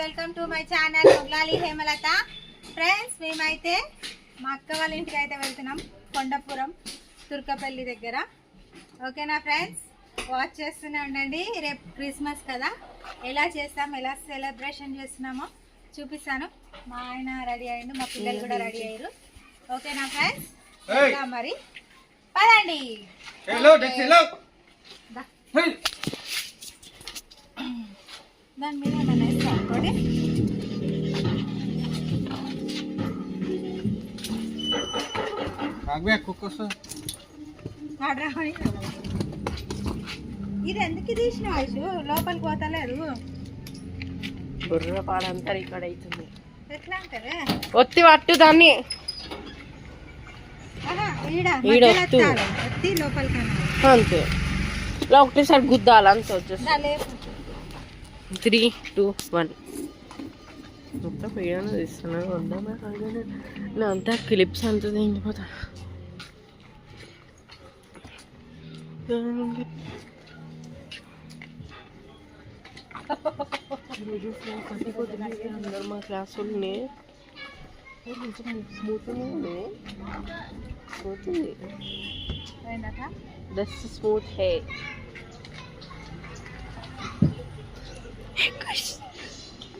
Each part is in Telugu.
వెల్కమ్ టు మై ఛానల్ ముగ్లాలి హేమలత. ఫ్రెండ్స్ మేమైతే మా అక్క వాళ్ళ ఇంటికి అయితే వెళ్తున్నాం కొండపురం తుర్కపల్లి దగ్గర. ఓకేనా ఫ్రెండ్స్? వాచ్ చేస్తూనే ఉండండి రేపు క్రిస్మస్ కదా. ఎలా చేస్తాం ఎలా సెలబ్రేషన్ చేస్తున్నామో చూపిస్తాను. మా ఆయన రెడీ అయ్యిండు మా పిల్లలు కూడా రెడీ అయ్యారు. ఓకేనా ఫ్రెండ్స్? మరి? పదండి. దాని మీద ఆడరామని ఇది ఎందుకు తీసిన వయసు లోపలికి పోతలేదు బుర్ర పాడంతా ఇక్కడ అవుతుంది. ఎట్లా అంటారే? ఒత్తి పట్టు దాన్ని. అంతే. ఒకటేసారి గుద్దాలి అంతే వచ్చేసి. త్రీ టూ వన్ మొత్తం వీడియోని తీస్తున్నాను వద్దామే నా అంతా క్లిప్స్ అంతా తిండిపోతా అందరు మా క్లాస్ వాళ్ళని కొంచెం స్మూత్ ఉంది స్మూత్ ఉంది పోయిందట? దస్ స్మూత్ హే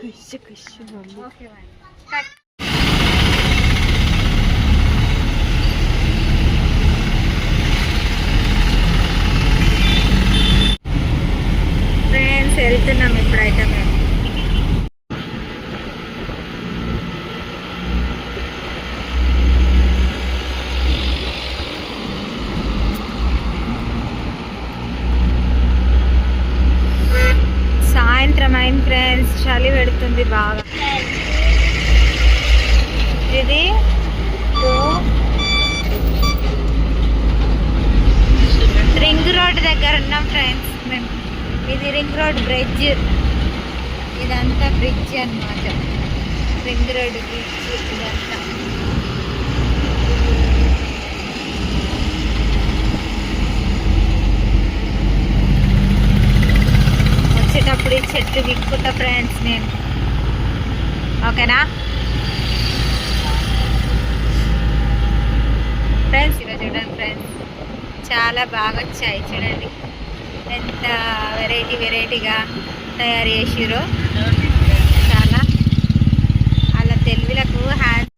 కష్ కష్ మమ్మీ ఓకే మరి. కట్. ఫ్రెండ్స్ వెళ్తున్నాం ఇప్పుడైతే మేము చలి పెడుతుంది బాగా. ఇది రింగ్ రోడ్ దగ్గర ఉన్నాం ఫ్రెండ్స్ మేము. ఇది రింగ్ రోడ్ బ్రిడ్జ్. ఇదంతా బ్రిడ్జ్ అన్నమాట. రింగ్ రోడ్ బ్రిడ్జ్ ఇదంతా. వచ్చేటప్పుడు ఈ చెట్టు విక్కుంటా ఫ్రెండ్స్ నేను. ఓకేనా? ఫ్రెండ్స్ ఇలా చూడండి ఫ్రెండ్స్ చాలా బాగా వచ్చాయి చూడండి. ఎంత వెరైటీ వెరైటీగా తయారు చేసిరో చాలా. వాళ్ళ తెలివిలకు హ్యాండ్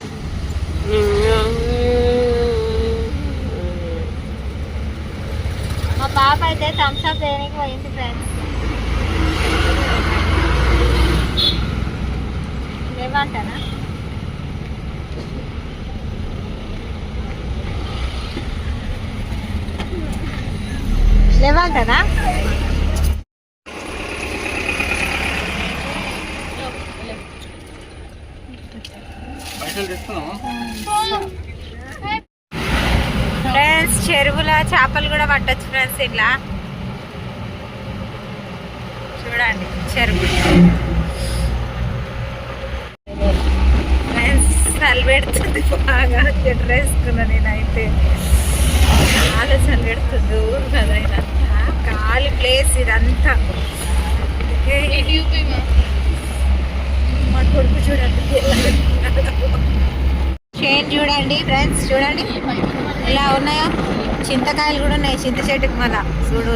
మా పాప అయితే థమ్స్ అప్ చేయడానికి పోయింది ఫ్రెండ్స్ లేవంటానా లేవంటానా పైసలు ఫ్రెండ్స్ చెరువుల చేపలు కూడా పట్టచ్చు ఫ్రెండ్స్ ఇట్లా. చూడండి చెరువు ఫ్రెండ్స్ చలి పెడుతుంది బాగా. చెట్టు వేసుకున్నా నేనైతే చాలా చలి పెడుతుంది ఊరు కదా ఇదంతా. ఖాళీ ప్లేస్ ఇదంతా మా కొడుకు చూడండి. చేన్ చూడండి ఫ్రెండ్స్ చూడండి. ఇలా ఉన్నాయో? చింతకాయలు కూడా ఉన్నాయి చింత చెట్టుకి మళ్ళా చూడు.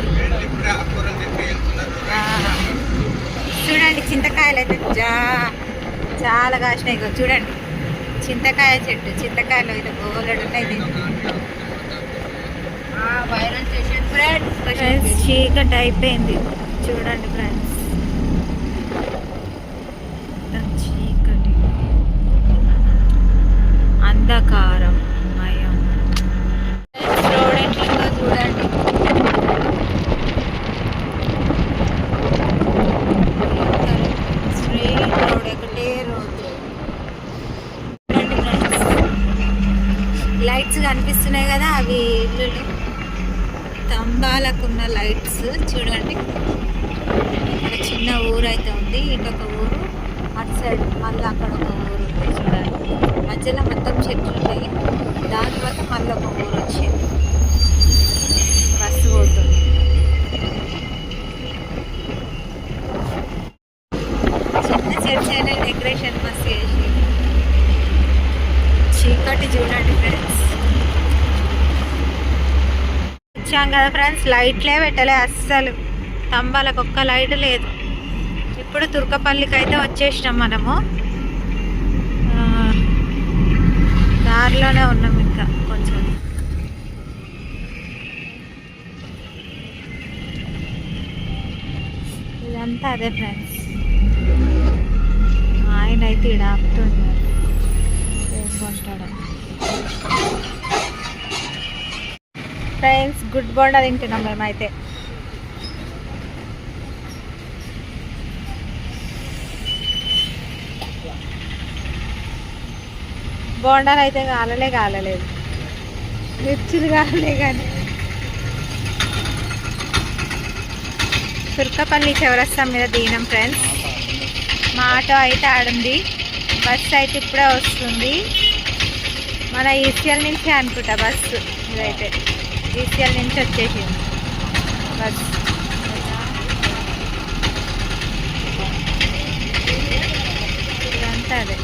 చూడండి చింతకాయలు అయితే జా చాలా కాసినాయి. ఇగో చూడండి. చింతకాయ చెట్టు చింతకాయలు అయితే బోలెడు ఉన్నాయి దీంట్లో. ఫ్రెండ్స్. చీకటి అయిపోయింది. చూడండి ఫ్రెండ్స్. చీకటి. అంధకారం మయం రోడ్ ఎట్లుందో చూడండి స్ట్రైట్ రోడ్ ఒకటే రోడ్ లైట్స్ కనిపిస్తున్నాయి కదా అవి ఇల్లులు స్తంభాలకున్న లైట్స్. చూడండి. ఇక్కడ చిన్న ఊరు అయితే ఉంది. ఇంకొక ఊరు అటు సైడ్ మళ్ళీ అక్కడ ఒక ఊరు ఉంది చూడండి. మధ్యలో మొత్తం చెట్లు ఉన్నాయి దాని తర్వాత మళ్ళీ ఒక ఊరు వచ్చింది. బస్సు పోతుంది. చిన్న చర్చైన డెకరేషన్ మస్తు చేసి. చీకటి చూడండి ఫ్రెండ్స్. వచ్చాం కదా ఫ్రెండ్స్ లైట్లే పెట్టలే అస్సలు. స్తంభాలకు ఒక్క లైట్ లేదు. ఇప్పుడు తుర్కపల్లికి అయితే వచ్చేసినాం మనము. దారిలోనే ఉన్నాం ఇంకా కొంచెం. ఇదంతా అదే ఫ్రెండ్స్. ఆయన అయితే ఇక్కడ ఆపుతున్నాడు ఫ్రెండ్స్ గుడ్ బోండా తింటున్నాం మేమైతే. బోండాలు అయితే కాలలే కాలలేదు. మిర్చిలు కాలలే కానీ. తుర్కపల్లి చౌరస్తా మీద దిగినాం ఫ్రెండ్స్. మా ఆటో అయితే ఆడుంది. బస్సు అయితే ఇప్పుడే వస్తుంది. మన ఈసీఎల్ నుంచి అనుకుంటా బస్సు. ఇదైతే. ఈసీఎల్ నుంచి వచ్చేసింది బస్ ఇదంతా అదే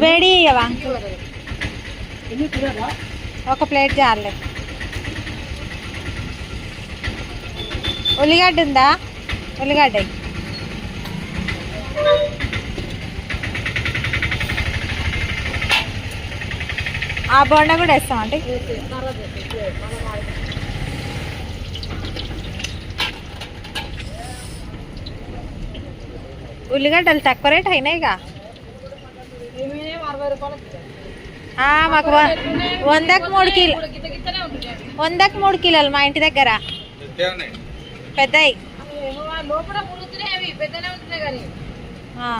వేడి ఇయ్యవా ఒక ప్లేట్ చాలే ఉల్లిగడ్డ ఉందా? ఉల్లిగడ్డ. ఆ బోండా కూడా వేస్తామండి ఉల్లిగడ్డలు తక్కువ రేట్ అయినాయిగా. ఆ, మాకు వందకు మూడు కిలో వందకు మూడు కిలోలు మా ఇంటి దగ్గర పెద్దవి ఆ.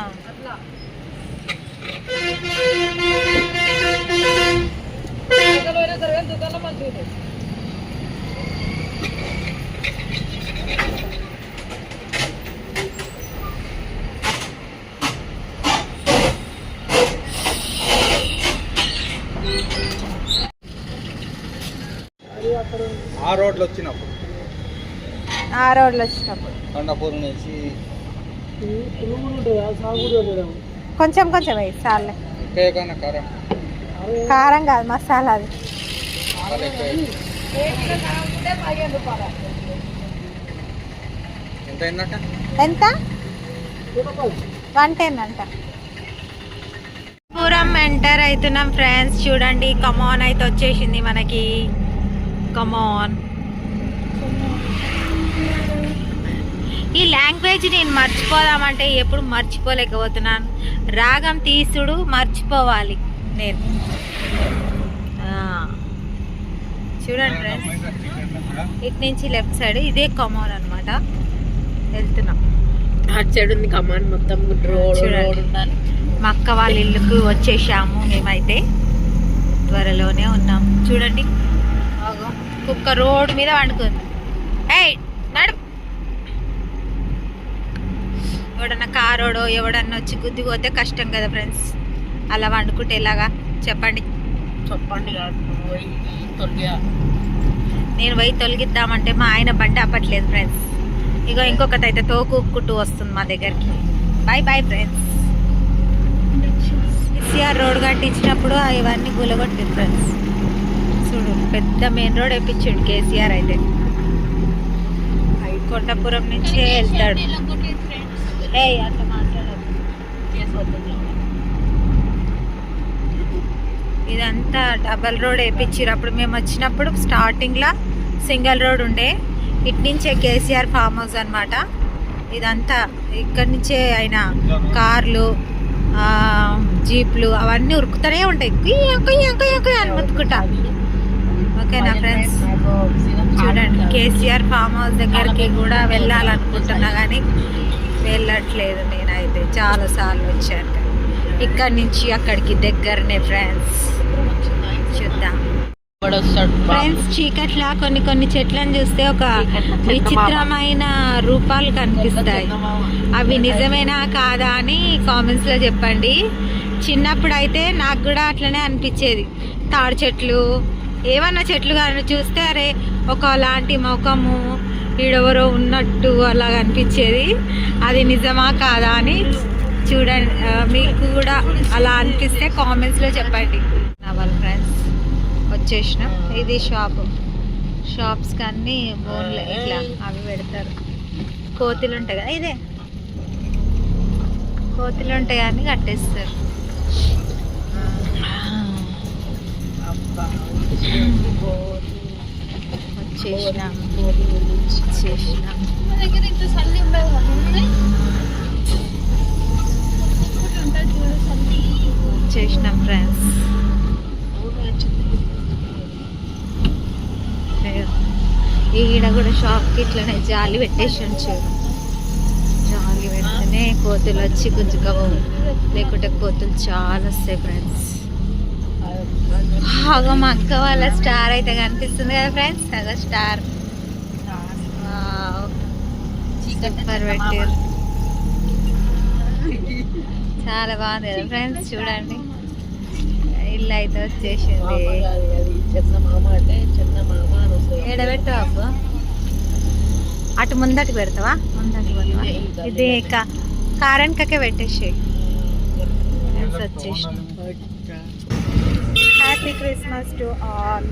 ఆ రోడ్లు వచ్చినప్పుడు? ఆ రోడ్లు వచ్చినప్పుడు. కొండపూర్ నుంచి కొంచెం కొంచెం వేయి చాలే. కారం? కారం కాదు మసాలా అది. ఎంత వన్ టెన్ అంట. పూరం ఎంటర్ అవుతున్నాం ఫ్రెండ్స్ చూడండి కమాన్ అయితే వచ్చేసింది మనకి. కమాన్ ఈ లాంగ్వేజ్ నేను మర్చిపోదామంటే ఎప్పుడు మర్చిపోలేకపోతున్నాను. రాగం తీసుడు మర్చిపోవాలి నేను. చూడండి ఫ్రెండ్స్ ఇటు నుంచి లెఫ్ట్ సైడ్ ఇదే కమాన్ అన్నమాట. వెళ్తున్నాం. అటు సైడ్ ఉంది కమాన్ మొత్తం. చూడండి. మా అక్క వాళ్ళ ఇల్లుకు వచ్చేసాము మేమైతే. త్వరలోనే ఉన్నాం. చూడండి. కుక్క రోడ్డు మీద వండుకుంది. ఏయ్ నడు. ఎవడన్నా కారోడో ఎవడన్నా వచ్చి గుద్దిపోతే కష్టం కదా ఫ్రెండ్స్. అలా వండుకుంటే ఎలాగా? చెప్పండి. చెప్పండి నేను పోయి తొలగిద్దామంటే మా ఆయన బండి అప్పట్లేదు ఫ్రెండ్స్. ఇగో ఇంకొకటి అయితే తోకుక్కుంటూ వస్తుంది మా దగ్గరికి. Bye bye friends. KCR road కట్టించినప్పుడు ఇవన్నీ గులగొట్టింది ఫ్రెండ్స్. పెద్ద మెయిన్ రోడ్ వేయించాడు కేసీఆర్ అయితే. కొండపురం నుంచే వెళ్తాడు. ఏ అట్లా మాట్లాడదు ఇదంతా డబల్ రోడ్ వేయించారు అప్పుడు మేము వచ్చినప్పుడు స్టార్టింగ్లో సింగిల్ రోడ్ ఉండే. ఇటు నుంచే కేసీఆర్ ఫామ్ హౌస్ అనమాట ఇదంతా ఇక్కడి నుంచే ఆయన కార్లు జీప్లు అవన్నీ ఉరుకుతూనే ఉంటాయి. కుయ్య ఓకేనా ఫ్రెండ్స్. చూడండి కేసీఆర్ ఫామ్ హౌస్ దగ్గరికి కూడా వెళ్ళాలనుకుంటున్నా కానీ వెళ్ళట్లేదు నేనైతే. చాలా సార్లు వచ్చాను ఇక్కడి నుంచి అక్కడికి దగ్గరనే ఫ్రెండ్స్. చూద్దాం. ఫ్రెండ్స్ చీకట్లా కొన్ని కొన్ని చెట్లను చూస్తే ఒక విచిత్రమైన రూపాలు కనిపిస్తాయి. అవి నిజమేనా కాదా అని కామెంట్స్లో చెప్పండి. చిన్నప్పుడు అయితే నాకు కూడా అట్లనే అనిపించేది. తాడు చెట్లు ఏమన్నా చెట్లు కానీ చూస్తే అరే ఒకలాంటి ముఖము ఈడెవరో ఉన్నట్టు అలా అనిపించేది. అది నిజమా కాదా అని చూడండి. మీకు కూడా అలా అనిపిస్తే కామెంట్స్లో చెప్పండి. నా వాళ్ళ ఫ్రెండ్స్ వచ్చేసినాం. ఇది షాప్ షాప్స్ కానీ బోన్లు ఇట్లా అవి పెడతారు. కోతులు ఉంటాయి కదా ఇదే. కోతులు ఉంటాయి కానీ కట్టేస్తారు. వచ్చేసినాం వచ్చేసినాం వచ్చేసినాం ఫ్రెండ్స్ ఈడ కూడా షాప్కి ఇట్లనే జాలి పెట్టేసి ఉంచారు జాలి పెడితేనే కోతులు వచ్చి గుంజుకోవు లేకుంటే కోతులు చాలా వస్తాయి ఫ్రెండ్స్. అగో మా అక్క వాళ్ళ స్టార్ అయితే కనిపిస్తుంది కదా ఫ్రెండ్స్ అగో స్టార్. సూపర్ పెట్టారు. చాలా బాగుంది కదా ఫ్రెండ్స్ చూడండి. ఇల్లు అయితే వచ్చేసింది. చిన్న మామ అంటే చిన్న మామ అని వస్తాయి ఏడ పెడతావా అబ్బు? అటు ముందటి పెడతావా? ముందటి పెడతావా ఇది కా- కారెన్కకే పెట్టేసి వచ్చేసి happy Christmas to all.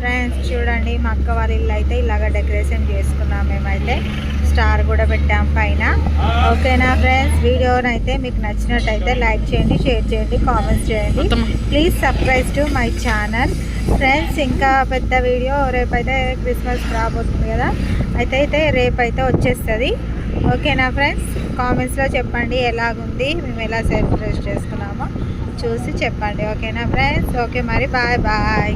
Friends చూడండి మా అక్క వాళ్ళ ఇల్లు అయితే ఇలాగ డెకరేషన్ చేసుకున్నాం మేమైతే. స్టార్ కూడా పెట్టాం పైన. ఓకేనా ఫ్రెండ్స్ వీడియోనైతే మీకు నచ్చినట్టయితే లైక్ చేయండి షేర్ చేయండి కామెంట్స్ చేయండి. Please subscribe to my channel friends ఇంకా పెద్ద వీడియో రేపైతే క్రిస్మస్ రాబోతుంది కదా. అయితే అయితే రేపైతే వచ్చేస్తుంది. ఓకేనా ఫ్రెండ్స్ కామెంట్స్లో చెప్పండి ఎలాగుంది? మేము ఎలా సెలబ్రేట్ చేసుకున్నామో. చూసి చెప్పండి ఓకేనా ఫ్రెండ్స్ ఓకే మరి బాయ్ బాయ్